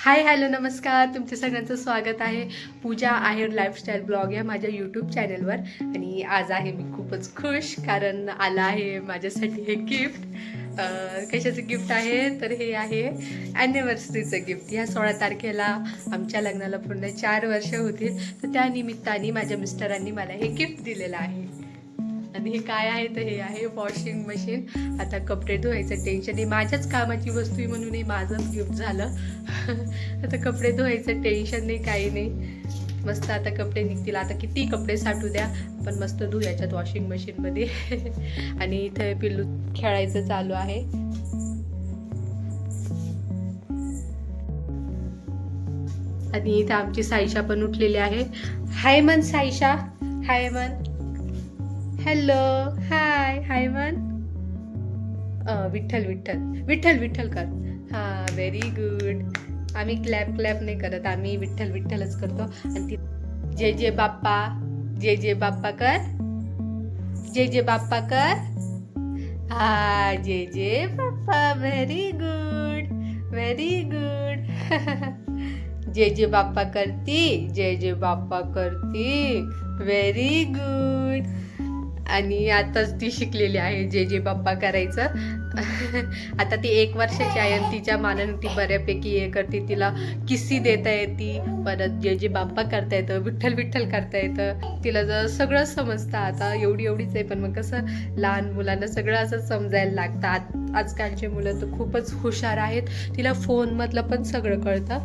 Hi hello नमस्कार. तुमच्या सगळ्यांचं स्वागत आहे. पूजा आहेर लाईफस्टाईल ब्लॉग या माझ्या यूट्यूब चॅनलवर आणि आज आहे मी खूपच खुश कारण आलं आहे माझ्यासाठी हे गिफ्ट कशाचं गिफ्ट आहे? तर हे आहे ॲनिव्हर्सरीचं गिफ्ट ह्या सोळा तारखेला आमच्या लग्नाला पूर्ण चार वर्ष होतील. तर त्या निमित्ताने माझ्या मिस्टरांनी मला हे गिफ्ट दिलेलं आहे. आणि हे काय आहे तर हे आहे वॉशिंग मशीन आता कपडे धुवायचं टेन्शन हे माझ्याच कामाची वस्तू आहे म्हणून हे माझंच गिफ्ट झालं. आता कपडे धुवायचं टेन्शन नाही काही नाही. मस्त आता कपडे निघतील. आता किती कपडे साठू द्या. पण मस्त धू याच्यात वॉशिंग मशीनमध्ये आणि इथं पिल्लू खेळायचं चालू आहे. आणि इथं आमची साईशा पण उठलेली आहे. हाय मन साईशा. हाय मन हॅलो हाय हाय मन विठ्ठल विठ्ठल. विठ्ठल विठ्ठल कर. हा व्हेरी गुड आम्ही क्लॅप क्लॅप नाही करत. आम्ही विठ्ठल विठ्ठलच करतो. आणि ती जे जे बाप्पा जे जे बाप्पा कर. जे जे बाप्पा कर. हा जे जे Bappa. Very good very good जे जे बाप्पा करती. जे जे बाप्पा करती. व्हेरी गुड आणि आताच ती शिकलेली आहे जे जे बाप्पा करायचं. आता ती एक वर्षाची आहे आणि तिच्या मानाने ती बऱ्यापैकी हे करते तिला किस्सी देता येते. परत जे जे बाप्पा करता येतं विठ्ठल विठ्ठल करता येतं. तिला जर सगळं समजतं आता एवढी एवढीच आहे पण मग कसं लहान मुलांना सगळं असं समजायला लागतं. आज आजकालचे मुलं तर खूपच हुशार आहेत. तिला फोनमधलं पण सगळं कळतं.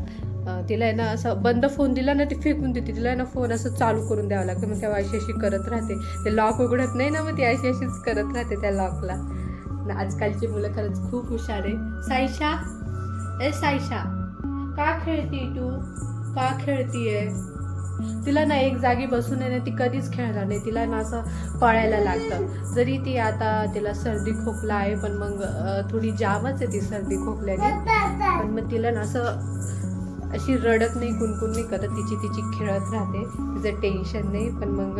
तिला आहे ना असं बंद फोन दिला ना ती फेकून देते. तिला आहे ना फोन असं चालू करून द्यावं लागतं. मग तेव्हा अशी अशी करत राहते. ते लॉक उघडत नाही ना मग ती अशी अशीच करत राहते त्या लॉकला आजकालची मुलं खरंच खूप हुशार आहे. साईशा ए साईशा का खेळती तू? का खेळतीये? तिला ना एक जागी बसून आहे ना ती कधीच खेळणार नाही. तिला ना असं पळायला लागतं. जरी ती आता तिला सर्दी खोकला आहे पण मग थोडी जामच आहे ती सर्दी खोकल्याने. पण मग तिला ना असं अशी रडत नाही कुणकुण नाही करत. तिची तिची खेळत राहते. तिचं टेन्शन नाही. पण मग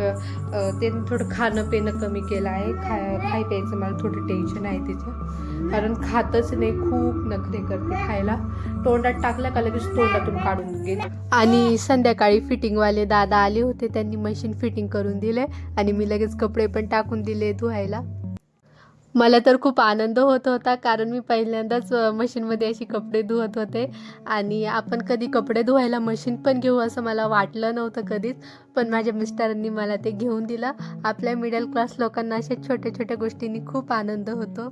ते थोडं खाणं पिणं कमी केलं आहे. खा खाय प्यायचं मला थोडं टेन्शन आहे तिचं. कारण खातच नाही. खूप नखरे करते खायला. तोंडात टाकलं का लगेच तोंडातून काढून घेते. आणि संध्याकाळी फिटिंगवाले दादा आले होते. त्यांनी मशीन फिटिंग करून दिले. आणि मी लगेच कपडे पण टाकून दिले धुवायला. मला तर खूप आनंद होत होता कारण मी पहिल्यांदाच मशीनमध्ये अशी कपडे धुवत होते. आणि आपण कधी कपडे धुवायला मशीन पण घेऊ असं मला वाटलं नव्हतं कधीच पण माझ्या मिस्टरांनी मला ते घेऊन दिलं. आपल्या मिडल क्लास लोकांना अशा छोट्या छोट्या गोष्टींनी खूप आनंद होतो.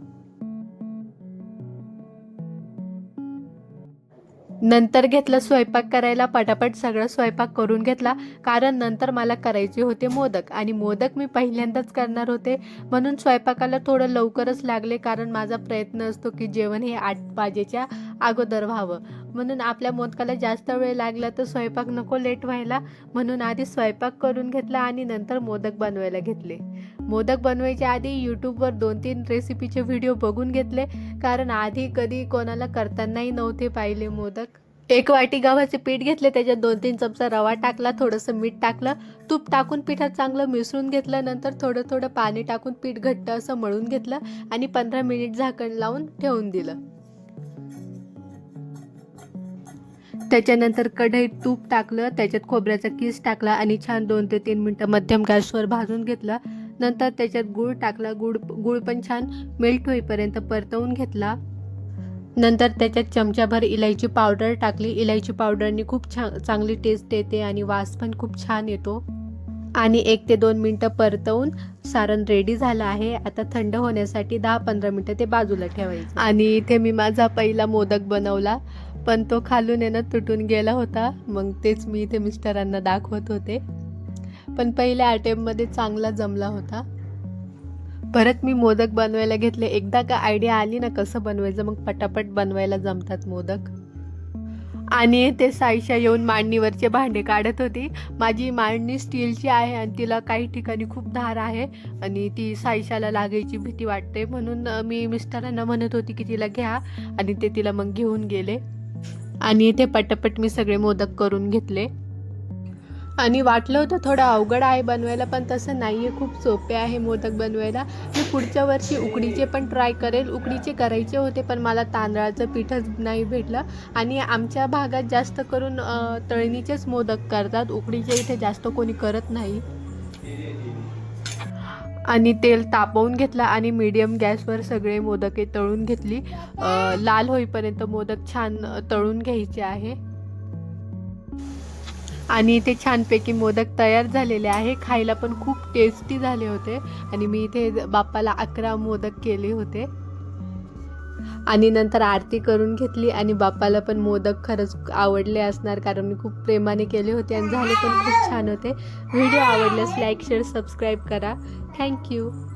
नंतर घेतलं स्वयंपाक करायला पटापट सगळं स्वयंपाक करून घेतला. कारण नंतर मला करायचे होते मोदक आणि मोदक मी पहिल्यांदाच करणार होते. म्हणून स्वयंपाकाला थोडं लवकरच लागले कारण माझा प्रयत्न असतो की जेवण हे आठ वाजेच्या अगोदर व्हावं. म्हणून आपल्या मोदकाला जास्त वेळ लागला तर स्वयंपाक नको लेट व्हायला. म्हणून आधी स्वयंपाक करून घेतला आणि नंतर मोदक बनवायला घेतले. मोदक बनवायच्या आधी यूट्यूबवर दोन तीन रेसिपीचे व्हिडिओ बघून घेतले. कारण आधी कधी कोणाला करतानाही नव्हते पाहिले मोदक. एक वाटी गव्हाचे पीठ घेतले त्याच्यात दोन तीन चमचा रवा टाकला थोडंसं मीठ टाकलं. तूप टाकून पिठात चांगलं मिसळून घेतलं नंतर थोडं थोडं पाणी टाकून पीठ घट्ट असं मळून घेतलं आणि पंधरा मिनिट झाकण लावून ठेवून दिलं. त्याच्यानंतर कढईत तूप टाकलं त्याच्यात खोबऱ्याचा किस टाकला आणि छान दोन ते तीन मिनटं मध्यम गॅसवर भाजून घेतलं. नंतर त्याच्यात गूळ टाकला गूळ गूळ पण छान मेल्ट होईपर्यंत परतवून घेतला. नंतर त्याच्यात चमचाभर इलायची पावडर टाकली. इलायची पावडरनी खूप छान चांगली टेस्ट येते आणि वास पण खूप छान येतो. आणि एक ते दोन मिनटं परतवून सारण रेडी झालं आहे. आता थंड होण्यासाठी दहा पंधरा मिनटं ते बाजूला ठेवायचं. आणि इथे मी माझा पहिला मोदक बनवला. पण तो खालून येणं तुटून गेला होता. मग तेच मी इथे मिस्टरांना दाखवत होते. पण पहिल्या अटेम्पमध्ये चांगला जमला होता. परत मी मोदक बनवायला घेतले. एकदा का आयडिया आली ना कसं बनवायचं मग पटापट बनवायला जमतात मोदक. आणि ते साईशा येऊन मांडणीवरचे भांडे काढत होती. माझी मांडणी स्टीलची आहे आणि तिला काही ठिकाणी खूप धार आहे आणि ती साईशाला लागायची भीती वाटते. म्हणून मी मिस्टरांना म्हणत होती की तिला घ्या आणि ते तिला मग घेऊन गेले. आणि इथे पटापट मी सगळे मोदक करून घेतले. आणि वाटलं होतं थोडं अवघड आहे बनवायला पण तसं नाही आहे खूप सोपे आहे मोदक बनवायला. मी पुढच्या वर्षी उकडीचे पण ट्राय करेल. उकडीचे करायचे होते पण मला तांदळाचं पीठच नाही भेटलं. आणि आमच्या भागात जास्त करून तळणीचेच मोदक करतात. उकडीचे इथे जास्त कोणी करत नाही. आणि तेल तापवून घेतलं आणि मीडियम गॅसवर सगळे मोदके तळून घेतली. लाल होईपर्यंत मोदक छान तळून घ्यायचे आहे. आणि इथे छानपैकी मोदक तयार झालेले आहे. खायला पण खूप टेस्टी झाले होते. आणि मी इथे बाप्पाला अकरा मोदक केले होते. आणि नंतर आरती करून घेतली आणि बाप्पाला पण मोदक खरंच आवडले असणार कारण मी खूप प्रेमाने केले होते आणि झाले पण खूप छान होते. व्हिडिओ आवडल्यास लाईक शेअर सबस्क्राईब करा. Thank you.